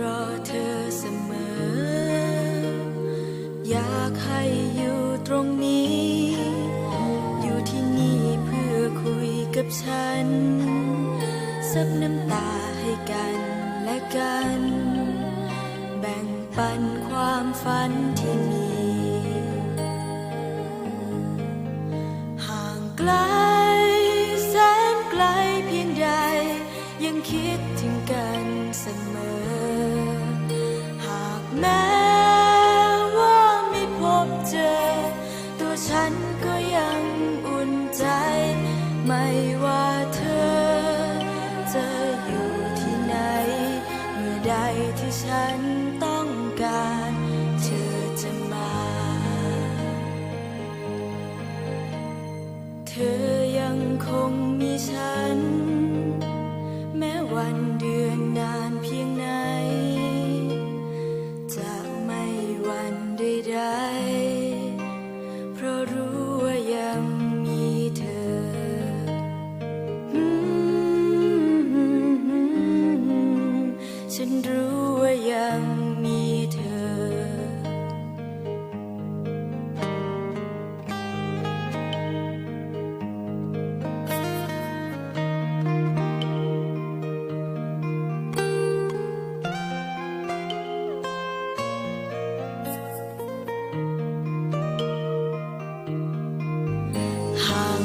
รอเธอเสมอ อยากให้อยู่ตรงนี้ อยู่ที่นี่เพื่อคุยกับฉัน ซับน้ำตาให้กันและกัน แบ่งปันความฝันที่มี ห่างไกลแสนไกลเพียงใด ยังคิดถึงกันเสมอ แม้ว่าไม่พบเจอ ตัวฉันก็ยังอุ่นใจ ไม่ว่าเธอจะอยู่ที่ไหน เมื่อใดที่ฉันต้องการเธอจะมา เธอยังคงมีฉัน I